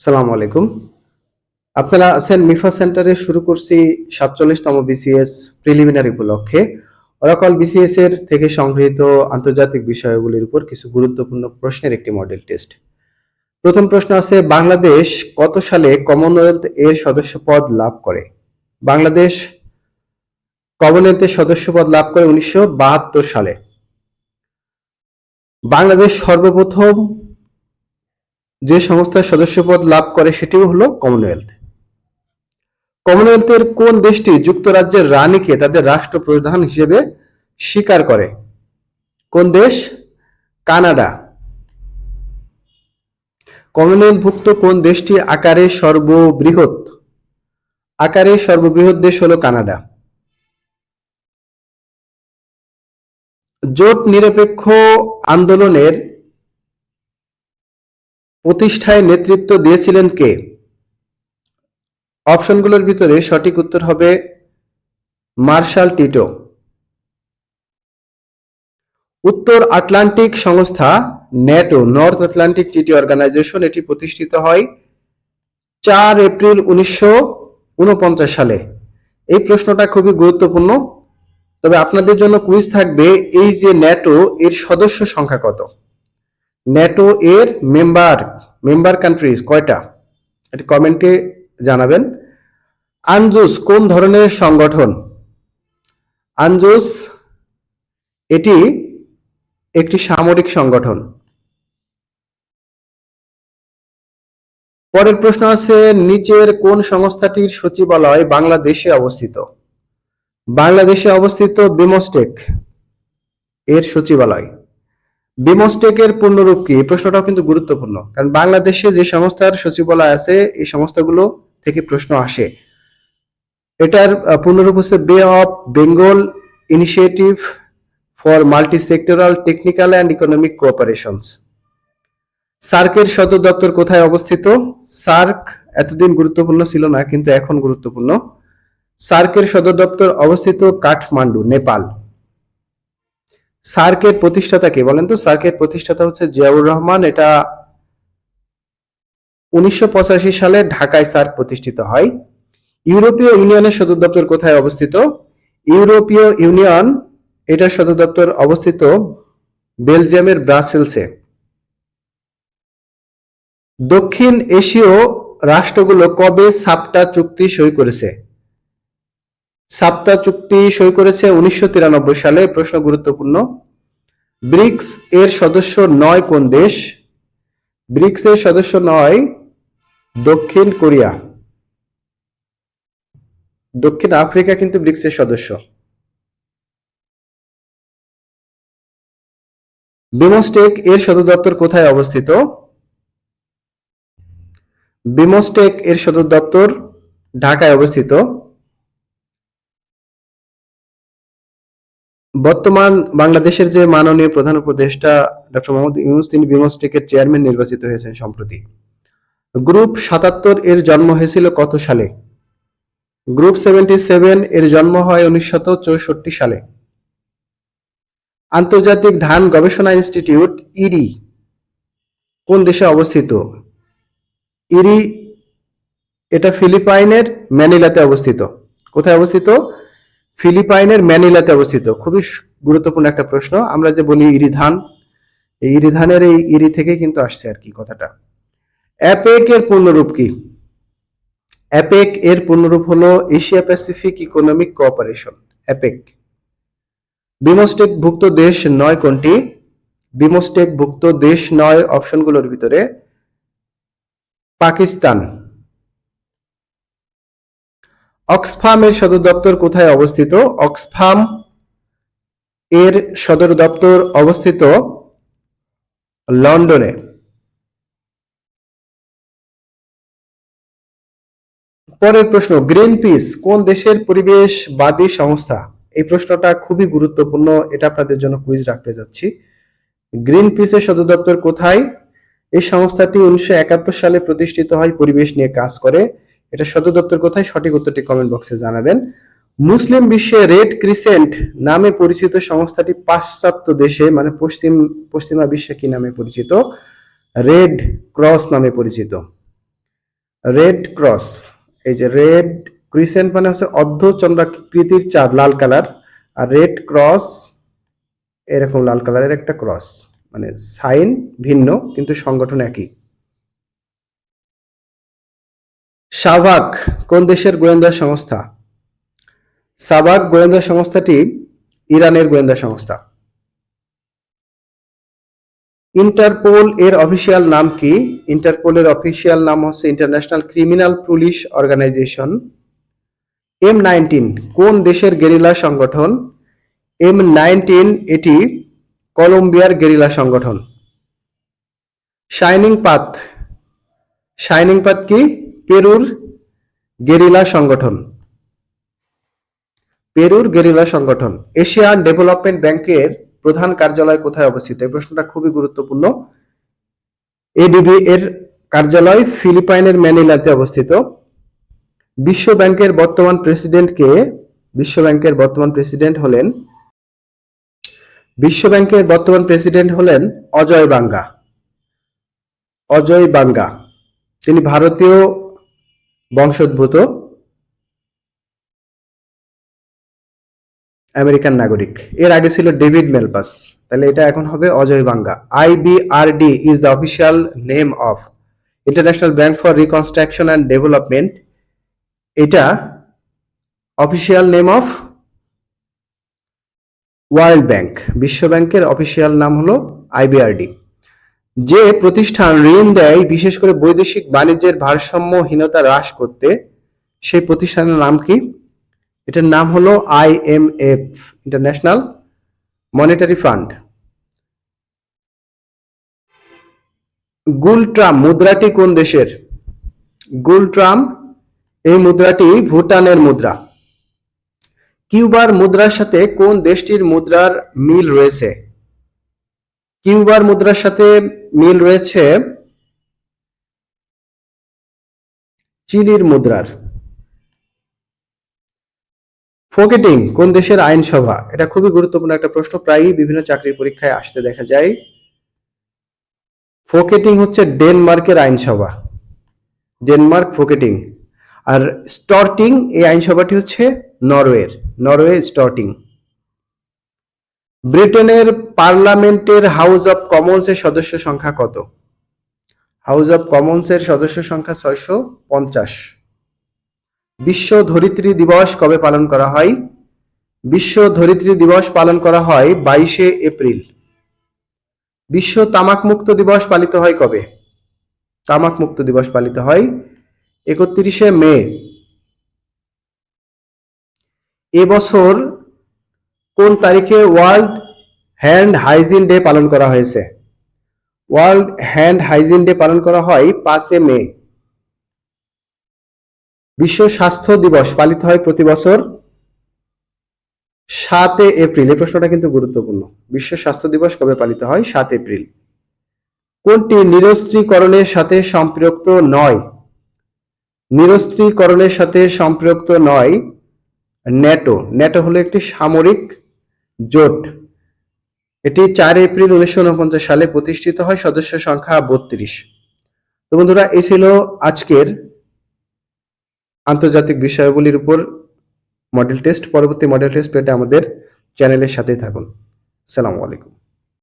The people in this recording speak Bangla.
সালাম আলাইকুম। আপনারা আছেন মিফা সেন্টারে শুরু করছি সাতচল্লিশতম বিসিএস প্রিলিমিনারি উপলক্ষে। ওরাকল বিসিএস এর থেকে সংগৃহীত আন্তর্জাতিক বিষয়গুলির উপর কিছু গুরুত্বপূর্ণ প্রশ্নের একটি মডেল টেস্ট। প্রথম প্রশ্ন আছে, বাংলাদেশ কত সালে কমনওয়েলথ এর সদস্যপদ লাভ করে? বাংলাদেশ কমনওয়েলথের সদস্যপদ লাভ করে উনিশশো বাহাত্তর সালে। বাংলাদেশ সর্বপ্রথম যে সংস্থার সদস্যপদ লাভ করে সেটিও হলো কমনওয়েলথ কমনওয়েলথের কোন দেশটি যুক্তরাজ্যের রানীকে তাদের রাষ্ট্রপ্রধান হিসেবে স্বীকার করে? কোন দেশ? কানাডা। কমনওয়েলথভুক্ত কোন দেশটি আকারে সর্ববৃহৎ? আকারে সর্ববৃহৎ দেশ হলো কানাডা। জোট নিরপেক্ষ আন্দোলনের প্রতিষ্ঠায় নেতৃত্ব দিয়েছিলেন কে? অপশনগুলোর ভিতরে সঠিক উত্তর হবে মার্শাল টিটো। উত্তর আটলান্টিক সংস্থা ন্যাটো নর্থ আটলান্টিক টিটি অর্গানাইজেশন, এটি প্রতিষ্ঠিত হয় চার এপ্রিল উনিশশো উনপঞ্চাশ সালে। এই প্রশ্নটা খুবই গুরুত্বপূর্ণ। তবে আপনাদের জন্য কুইজ থাকবে এই যে ন্যাটো এর সদস্য সংখ্যা কত? ন্যাটো এর মেম্বার মেম্বার কান্ট্রিজ কয়টা? এটি কমেন্টে জানাবেন। আনজুস কোন ধরনের সংগঠন? আনজুস, এটি একটি সামরিক সংগঠন। পরের প্রশ্ন আছে, নিচের কোন সংস্থাটির সচিবালয় বাংলাদেশে অবস্থিত? বাংলাদেশে অবস্থিত বিমস্টেক এর সচিবালয়। বিমস্টেকের পূর্ণরূপ কি? এই প্রশ্নটাও কিন্তু গুরুত্বপূর্ণ। কারণ বাংলাদেশে যে সংস্থার সচিবালয় আছে, এই সংস্থাগুলো থেকে প্রশ্ন আসে। এটার পূর্ণরূপ হচ্ছে Bay of Bengal Initiative for Multi Sectoral Technical and Economic Cooperations সার্কের সদর দপ্তর কোথায় অবস্থিত? সার্ক এতদিন গুরুত্বপূর্ণ ছিল না, কিন্তু এখন গুরুত্বপূর্ণ। সার্কের সদর দপ্তর অবস্থিত কাঠমান্ডু, নেপাল। সার্কের প্রতিষ্ঠাতা কে বলেন তো? সার্কের প্রতিষ্ঠাতা হচ্ছে জিয়াউর রহমান। এটা উনিশশো পঁচাশি সালে ঢাকায় সার্ক প্রতিষ্ঠিত হয়। ইউরোপীয় ইউনিয়নের সদর দপ্তর কোথায় অবস্থিত? ইউরোপীয় ইউনিয়ন এটার সদর দপ্তর অবস্থিত বেলজিয়ামের ব্রাসেলসে। দক্ষিণ এশীয় রাষ্ট্রগুলো কবে সাপটা চুক্তি সই করেছে? সাপ্তা চুক্তি সই করেছে উনিশশো তিরানব্বই সালে প্রশ্ন গুরুত্বপূর্ণ। ব্রিক্স এর সদস্য নয় কোন দেশ? ব্রিক্স এর সদস্য নয় দক্ষিণ কোরিয়া। দক্ষিণ আফ্রিকা কিন্তু ব্রিক্স এর সদস্য। বিমস্টেক এর সদর দপ্তর কোথায় অবস্থিত? বিমস্টেক এর সদর দপ্তর ঢাকায় অবস্থিত। বর্তমান বাংলাদেশের যে মাননীয় প্রধান উপদেষ্টা ডক্টর মোহাম্মদ ইউনুস, তিনি বিমস্টেকের চেয়ারম্যান নির্বাচিত হয়েছেন সম্প্রতি। গ্রুপ সাতাত্তর এর জন্ম হয়েছিল কত সালে? গ্রুপ সেভেন্টি সেভেন এর জন্ম হয় উনিশশত চৌষট্টি সালে। আন্তর্জাতিক ধান গবেষণা ইনস্টিটিউট ইরি কোন দেশে অবস্থিত? ইরি এটা ফিলিপাইনের ম্যানিলাতে অবস্থিত। কোথায় অবস্থিত? ফিলিপাইনের ম্যানিলাতে অবস্থিত। খুবই গুরুত্বপূর্ণ একটা প্রশ্ন। আমরা যে বলি ইরিধান এই ইরিধানের এই ইরি থেকে কিন্তু আসছে আর কি কথাটা। অ্যাপেক এর পূর্ণরূপ কি? অ্যাপেক এর পূর্ণরূপ হলো Asia Pacific Economic Cooperation, APEC. BIMSTEC ভুক্ত দেশ নয় কোনটি? বিমস্টেক ভুক্ত দেশ নয় অপশনগুলোর ভিতরে পাকিস্তান। অক্সফাম এর সদর দপ্তর কোথায় অবস্থিত? অক্সফাম এর সদর দপ্তর অবস্থিত লন্ডনে। পরের প্রশ্ন গ্রিন পিস কোন দেশের পরিবেশবাদী সংস্থা? এই প্রশ্নটা খুবই গুরুত্বপূর্ণ, এটা আপনাদের জন্য কুইজ রাখতে যাচ্ছি। গ্রিন পিসের সদর দপ্তর কোথায়? এই সংস্থাটি উনিশশো একাত্তর সালে প্রতিষ্ঠিত হয়, পরিবেশ নিয়ে কাজ করে। এটা সদর দপ্তর কোথায় সঠিক উত্তরটি কমেন্ট বক্সে জানাবেন। মুসলিম বিশ্বে রেড ক্রিসেন্ট নামে পরিচিত সংস্থাটি পাশ্চাত্য দেশে মানে পশ্চিম, পশ্চিমা বিশ্বে কি নামে পরিচিত? রেড ক্রস নামে পরিচিত। রেড ক্রস, এই যে রেড ক্রিসেন্ট মানে হচ্ছে অর্ধচন্দ্রাকৃতির চাঁদ, লাল কালার। আর রেড ক্রস এরকম লাল কালারের একটা ক্রস মানে সাইন ভিন্ন, কিন্তু সংগঠন একই। সাভাক কোন দেশের গোয়েন্দা সংস্থা? সাভাক গোয়েন্দা সংস্থাটি ইরানের গোয়েন্দা সংস্থা। ইন্টারপোল এর অফিসিয়াল নাম কি? ইন্টারপোলের অফিসিয়াল নাম হচ্ছে International Criminal Police Organisation. M nineteen, কোন দেশের গেরিলা সংগঠন? এম নাইনটিন, এটি কলম্বিয়ার গেরিলা সংগঠন। শাইনিং পাথ শাইনিং পাথ কি? পেরুর গেরিলা সংগঠন। পেরুর গেরিলা সংগঠন। এশিয়ান ডেভেলপমেন্ট ব্যাংকের প্রধান কার্যালয় কোথায় অবস্থিত? এই প্রশ্নটা খুবই গুরুত্বপূর্ণ। এডিবি এর কার্যালয় ফিলিপাইনের ম্যানিলাতে অবস্থিত। বিশ্ব ব্যাংকের বর্তমান প্রেসিডেন্ট কে? বিশ্ব ব্যাংকের বর্তমান প্রেসিডেন্ট হলেন বিশ্ব ব্যাংকের বর্তমান প্রেসিডেন্ট হলেন অজয় বাঙ্গা। অজয় বাঙ্গা। তিনি ভারতীয় বংশোদ্ভূত আমেরিকান নাগরিক। এর আগে ছিল ডেভিড মেলপাস। তাহলে এটা এখন হবে Ajay Banga. IBRD is the official name of International Bank for Reconstruction and Development এটা official name of World Bank বিশ্ব ব্যাংকের অফিসিয়াল নাম হলো আইবিআরডি যে প্রতিষ্ঠান ঋণ দেয়, বিশেষ করে বৈদেশিক বাণিজ্যের ভারসাম্যহীনতা হ্রাস করতে, সেই প্রতিষ্ঠানের নাম কি? এটার নাম হলো IMF International Monetary Fund. Ngultrum মুদ্রাটি কোন দেশের? গুলট্রাম, এই মুদ্রাটি ভুটানের মুদ্রা। কিউবার মুদ্রার সাথে কোন দেশটির মুদ্রার মিল রয়েছে? কিউবার মুদ্রার সাথে মিল রয়েছে চিলির মুদ্রার। ফোকেটিং, কোন দেশের আইনসভা? এটা খুবই গুরুত্বপূর্ণ একটা প্রশ্ন, প্রায়ই বিভিন্ন চাকরির পরীক্ষায় আসতে দেখা যায়। ফোকেটিং হচ্ছে ডেনমার্কের আইনসভা। ডেনমার্ক ফোকেটিং। আর স্টর্টিং, এই আইনসভাটি হচ্ছে নরওয়ের। Norway Storting. ব্রিটেনের পার্লামেন্টের হাউস অফ কমন্সের সদস্য সংখ্যা কত? হাউস অফ কমন্সের সদস্য সংখ্যা ছয়শো পঞ্চাশ। বিশ্ব ধরিত্রী দিবস কবে পালন করা হয়? বিশ্ব ধরিত্রী দিবস পালন করা হয় বাইশে এপ্রিল। বিশ্ব তামাক মুক্ত দিবস পালিত হয় কবে? তামাক মুক্ত দিবস পালিত হয় একত্রিশে মে। এবছর কোন তারিখে ওয়ার্ল্ড হ্যান্ড হাইজিন ডে পালন করা হয়েছে? ওয়ার্ল্ড হ্যান্ড হাইজিন ডে পালন করা হয় পাঁচে মে। বিশ্ব স্বাস্থ্য দিবস পালিত হয় প্রতি বছর সাতে এপ্রিল। এই প্রশ্নটা কিন্তু গুরুত্বপূর্ণ। বিশ্ব স্বাস্থ্য দিবস কবে পালিত হয়? সাত এপ্রিল। কোনটি নিরস্ত্রীকরণের সাথে সম্পৃক্ত নয়? নিরস্ত্রীকরণের সাথে সম্পৃক্ত নয় ন্যাটো। ন্যাটো হলো একটি সামরিক জোট। এটি চার এপ্রিল উনিশশো সালে প্রতিষ্ঠিত হয়, সদস্য সংখ্যা বত্রিশ। তো বন্ধুরা, এই ছিল আজকের আন্তর্জাতিক বিষয়গুলির উপর মডেল টেস্ট পরবর্তী মডেল টেস্ট পেতে আমাদের চ্যানেলের সাথেই থাকুন। সালামু আলাইকুম।